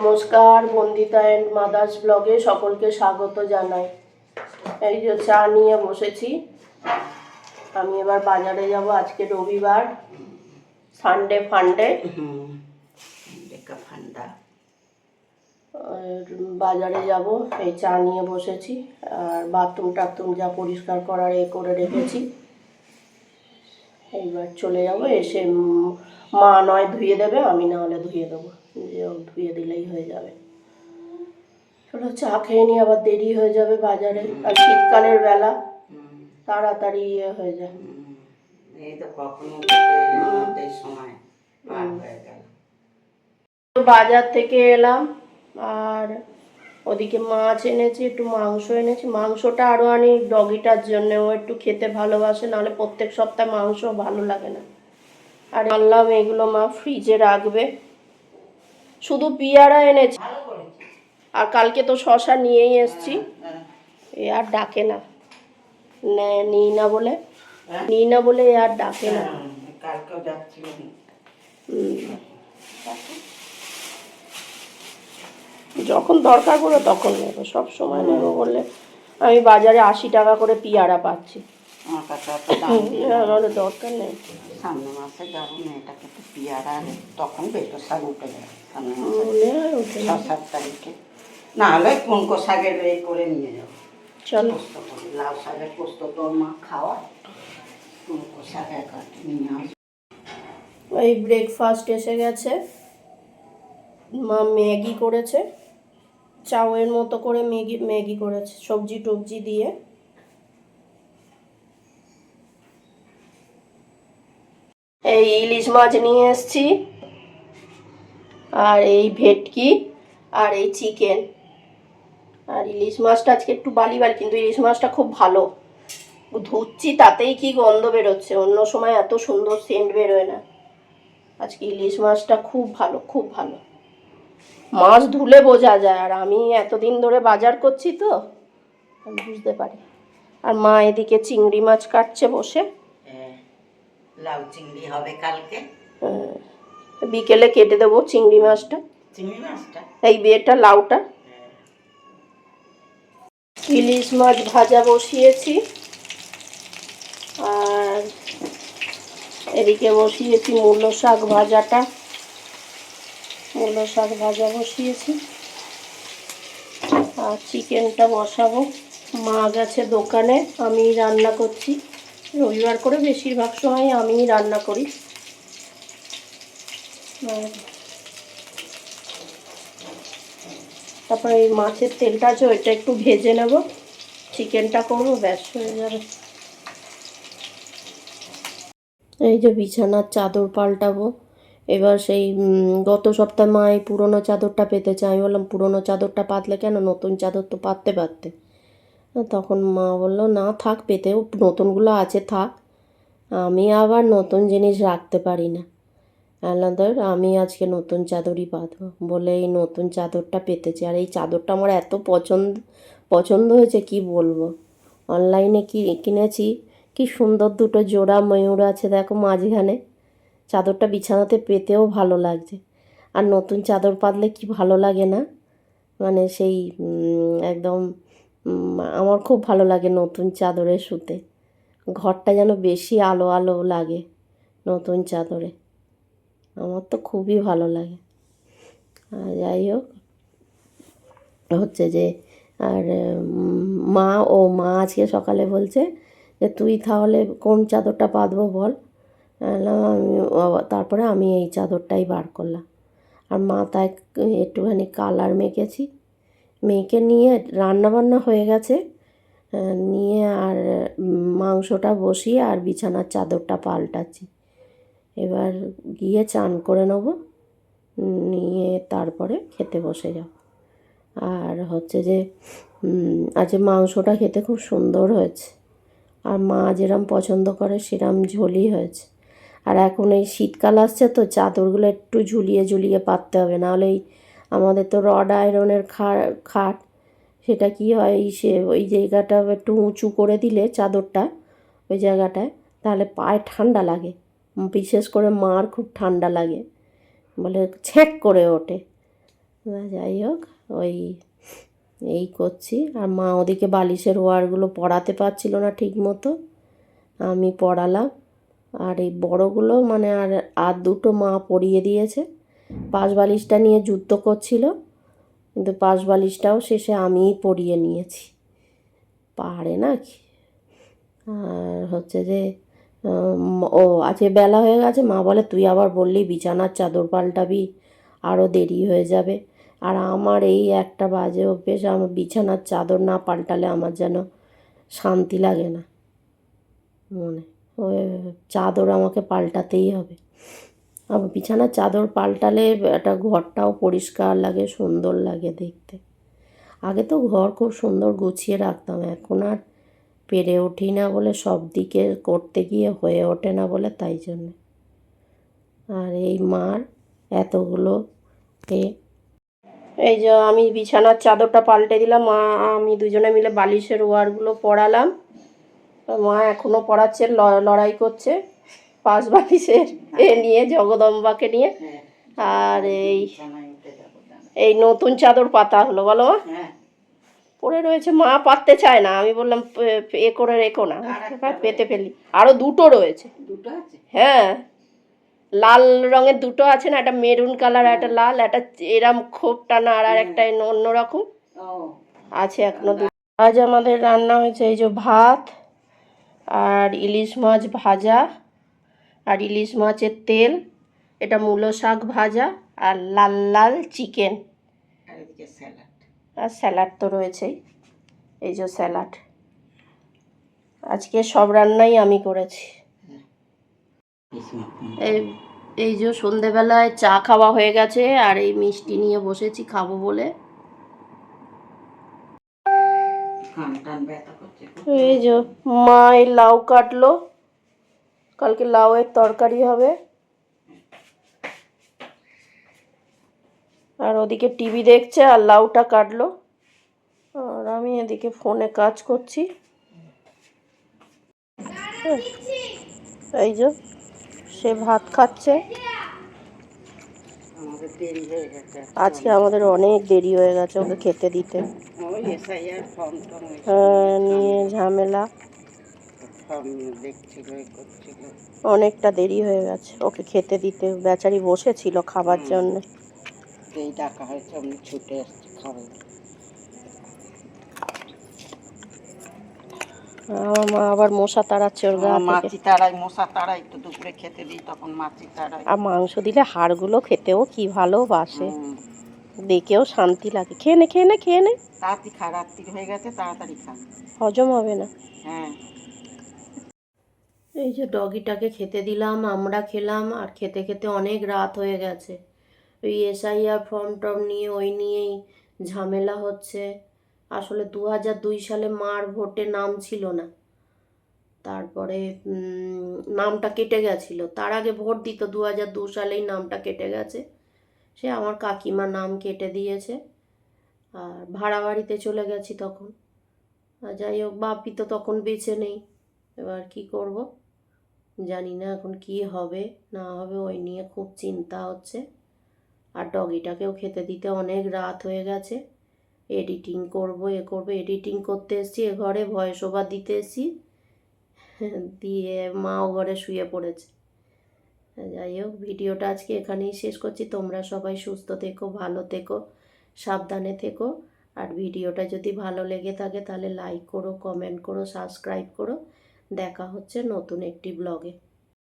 নমস্কার Bandita and mother's ব্লগে সকলকে স্বাগত জানাই। এই যে চা নিয়ে বসেছি। আমি এবার বাজারে যাব আজকে রবিবার সানডে ফান্ডে বাজারে যাব এই চা নিয়ে বসেছি। আর বাথরুম টাথরুম যা পরিষ্কার করার এ করে রেখেছি। এইবার চলে যাব এসে মা নয় ধুয়ে দেবে আমি না হলে ধুয়ে দেবো। যে ও ধুয়ে দিলেই হয়ে যাবে। চলো চা খেয়ে নিয়ে আবার দেরি হয়ে যাবে বাজারে। আর শীতকালের বেলা তাড়াতাড়ি ইয়ে হয়ে যায়। এই তো কখনো সময় পার হয়ে গেল। বাজার থেকে এলাম আর ওদিকে মাছ এনেছি একটু মাংস এনেছি। মাংসটা আরও আনি ডগিটার জন্য ও একটু খেতে ভালোবাসে নাহলে প্রত্যেক সপ্তাহে মাংস ভালো লাগে না। আর আনলাম এগুলো মা ফ্রিজে রাখবে। শুধু পিয়ারা এনেছি। আর কালকে তো শশা নিয়েই এসছি। এ আর ডাকে না। নে- নিই না বলে। নিই না বলে এ আর ডাকে না। যখন দরকার পড়ে তখন নেব। সব সময় নেব বললে আমি বাজারে আশি টাকা করে পিয়ারা পাচ্ছি। আমার কাছে অত দাম দরকার নেই সামনে মাসে যাব মেয়েটাকে তো পিয়ারা আনে তখন বেটো শাক উঠে যায় সামনে মাসে ছ সাত তারিখে না হলে পুনকো শাকের এই করে নিয়ে যাব চলো পোস্ত করে লাউ শাকের পোস্ত তোর মা খাওয়া পুনকো শাক এক নিয়ে আসব এই ব্রেকফাস্ট এসে গেছে। মা ম্যাগি করেছে। চাউয়ের মতো করে ম্যাগি ম্যাগি করেছে সবজি টবজি দিয়ে। এই ইলিশ মাছ নিয়ে এসছি। আর এই ভেটকি আর এই চিকেন। আর ইলিশ মাছটা আজকে একটু বালি বালি কিন্তু ইলিশ মাছটা খুব ভালো। ধুচ্ছি, তাতেই কি গন্ধ বেরোচ্ছে। অন্য সময় এত সুন্দর সেন্ট বেরোয় না। আজকে ইলিশ মাছটা খুব ভালো খুব ভালো। মাছ ধুলে বোঝা যায়। আর আমি এতদিন ধরে বাজার করছি তো বুঝতে পারি। আর মা এদিকে চিংড়ি মাছ কাটছে বসে। লাউ চিংড়ি হবে কালকে। আহ, বিকেলে কেটে দেবো চিংড়ি মাছটা। চিংড়ি মাছটা? এই বিয়েটা লাউটা। ইলিশ মাছ ভাজা বসিয়েছি। আর এদিকে বসিয়েছি মূলো শাক ভাজাটা। মূলো শাক ভাজা বসিয়েছি। আর চিকেনটা বসাবো। মা গেছে দোকানে আমি রান্না করছি। রবিবার করে বেশিরভাগ সময় আমিই রান্না করি। তারপরে এই মাছের তেলটা আছে, ওইটা একটু ভেজে নেব। চিকেনটা করব, ব্যাস হয়ে যাবে। এই যে বিছানার চাদর পাল্টাবো। এবার সেই গত সপ্তাহে মা এই পুরোনো চাদরটা পেতে চাই আমি বললাম, পুরোনো চাদরটা পাতলে কেন? নতুন চাদর তো পাততে পারতে। তখন মা বলল, না, থাক পেতেও নতুনগুলো আছে, থাক। আমি আবার নতুন জিনিস রাখতে পারি না। আলাদার আমি আজকে নতুন চাদরই পাতবো বলে এই নতুন চাদরটা পেতেছি। আর এই চাদরটা আমার এত পছন্দ পছন্দ হয়েছে, কি বলব? অনলাইনে কি, কিনেছি। কি সুন্দর দুটো জোড়া ময়ূর আছে, দেখো মাঝখানে। চাদরটা বিছানাতে পেতেও ভালো লাগছে। আর নতুন চাদর পাতলে কি ভালো লাগে না? মানে সেই একদম আমার খুব ভালো লাগে নতুন চাদরে শুতে ঘরটা যেন বেশি আলো আলো লাগে নতুন চাদরে। আমার তো খুবই ভালো লাগে। আর যাই হোক, হচ্ছে যে, আর মা ও মা আজকে সকালে বলছে যে, তুই তাহলে কোন চাদরটা পাতবো বল? আমি তারপরে আমি এই চাদরটাই বার করলাম। আর মাথায় একটুখানি কালার মেখেছি। মেখে নিয়ে রান্না বান্না হয়ে গেছে। নিয়ে আর মাংসটা বসিয়ে আর বিছানার চাদরটা পাল্টাচ্ছি। এবার গিয়ে চান করে নেব। নিয়ে তারপরে খেতে বসে যাব। আর হচ্ছে যে আজকে মাংসটা খেতে খুব সুন্দর হয়েছে। আর মা যেরম পছন্দ করে সেরম ঝোলই হয়েছে। আর এখন এই শীতকাল আসছে তো চাদরগুলো একটু ঝুলিয়ে ঝুলিয়ে পাততে হবে। নাহলে এই আমাদের তো রড আয়রনের খাট। সেটা কি হয় সে, ওই জায়গাটা একটু উঁচু করে দিলে চাদরটা, ওই জায়গাটায়, তাহলে পায়ে ঠান্ডা লাগে। বিশেষ করে মার খুব ঠান্ডা লাগে, বলে ছ্যাঁক করে ওঠে। যাই হোক, ওই, এই করছি। আর মা ওদিকে বালিশের ওয়ারগুলো পড়াতে পারছিল না ঠিক মতো আমি পড়ালাম। আর এই বড়গুলো মানে আর আর দুটো মা পরিয়ে দিয়েছে। পাশ বালিশটা নিয়ে যুদ্ধ করছিল, কিন্তু পাশ বালিশটাও শেষে আমিই পরিয়ে নিয়েছি। পারে না কি? আর হচ্ছে যে ও আজকে বেলা হয়ে গেছে, মা বলে, তুই আবার বললি বিছানার চাদর পাল্টাবি আরও দেরি হয়ে যাবে। আর আমার এই একটা বাজে অভ্যেস, আমার বিছানার চাদর না পাল্টালে আমার যেন শান্তি লাগে না। মনে চাদর আমাকে পাল্টাতেই হবে। বিছানার চাদর পাল্টালে একটা ঘরটাও পরিষ্কার লাগে, সুন্দর লাগে দেখতে। আগে তো ঘর খুব সুন্দর গুছিয়ে রাখতাম, এখন আর পেরে উঠি না বলে, সব দিকে করতে গিয়ে হয়ে ওঠে না বলে তাই জন্য। আর এই মার এতগুলো এ। এই যে আমি বিছানার চাদরটা পাল্টে দিলাম, মা, আমি দুজনে মিলে বালিশের ওয়ারগুলো পরালাম। আর মা এখনও পড়াচ্ছে লড়াই করছে। পাঁচ বালিশের এ নিয়ে জগদম্বাকে নিয়ে। হ্যাঁ। আর এই। এই নতুন চাদর পাতা হলো বলো? হ্যাঁ। পড়ে রয়েছে মা পাততে চায় না। আমি বললাম এ করে রেখো না। পেতে ফেলি। আরও দুটো রয়েছে। দুটো আছে? হ্যাঁ। লাল রঙের দুটো আছে না একটা মেরুন কালার একটা লাল একটা এরম খোপ টানা আর আর একটা অন্যরকম। আছে এখনও আজ আমাদের রান্না হয়েছে এই যে ভাত আর ইলিশ মাছ ভাজা। আর ইলিশ মাছের তেল এটা মূলো শাক ভাজা আর লাল লাল চিকেন। আর স্যালাড। তো রয়েছেই এই যে স্যালাড। আজকে সব রান্নাই আমি করেছি। এই এই যে সন্ধেবেলায় চা খাওয়া হয়ে গেছে আর এই মিষ্টি নিয়ে বসেছি খাব বলে। এই যে মা এই লাউ কাটলো। কালকে লাউয়ের তরকারি হবে। আর ওদিকে টিভি দেখছে আর লাউটা কাটলো। আর আমি এদিকে ফোনে কাজ করছি। হ্যাঁ, এই যে সে ভাত খাচ্ছে। হয়ে আজকে আমাদের অনেক দেরি হয়ে গেছে ওকে খেতে দিতে। আহ, নিয়ে ঝামেলা ফর্ম দেখছিল এ করছিল অনেকটা দেরি হয়ে গেছে। ওকে খেতে দিতে বেচারি বসেছিল খাবার জন্য। ডাকা হয়েছে ছুটে আমার মা আবার মশা তাড়াচ্ছে ওর গা মাছি তাড়াই মশা তাড়াই তো দুপুরে খেতে দিই তখন মাছি তাড়াই আর মাংস দিলে হাড়গুলো খেতেও কি ভালোবাসে। দেখেও শান্তি লাগে। খেয়ে নে খেয়ে নে খেয়ে নে। তাড়াতাড়ি খা রাত্রি হয়ে গেছে তাড়াতাড়ি খা। হজম হবে না। হ্যাঁ। এই যে ডগিটাকে খেতে দিলাম, আমরা খেলাম, আর খেতে খেতে অনেক রাত হয়ে গেছে। ওই এসআইআর ফর্ম টর্ম নিয়ে, ওই নিয়েই ঝামেলা হচ্ছে। আসলে দু হাজার দুই সালে মার ভোটে নাম ছিল না। তারপরে নামটা কেটে গেছিল। তার আগে ভোট দিত দু হাজার দু সালেই নামটা কেটে গেছে। সে আমার কাকিমা নাম কেটে দিয়েছে। আর ভাড়া বাড়িতে চলে গেছি তখন। যাই হোক, বাপি তো তখন বেঁচে নেই। এবার কি করব? জানি না এখন কি হবে, না হবে ওই নিয়ে খুব চিন্তা হচ্ছে। আর ডগিটাকেও খেতে দিতে অনেক রাত হয়ে গেছে। এডিটিং করব, এ করব, এডিটিং করতে এসেছি, এ ঘরে ভয়েস ওভার দিতে এসেছি। দিয়ে মাও ঘরে শুয়ে পড়েছে। যাই হোক, ভিডিওটা আজকে এখানেই শেষ করছি। তোমরা সবাই সুস্থ থেকো, ভালো থেকো, সাবধানে থেকো। আর ভিডিওটা যদি ভালো লেগে থাকে তাহলে লাইক করো কমেন্ট করো সাবস্ক্রাইব করো। দেখা হচ্ছে নতুন একটি ব্লগে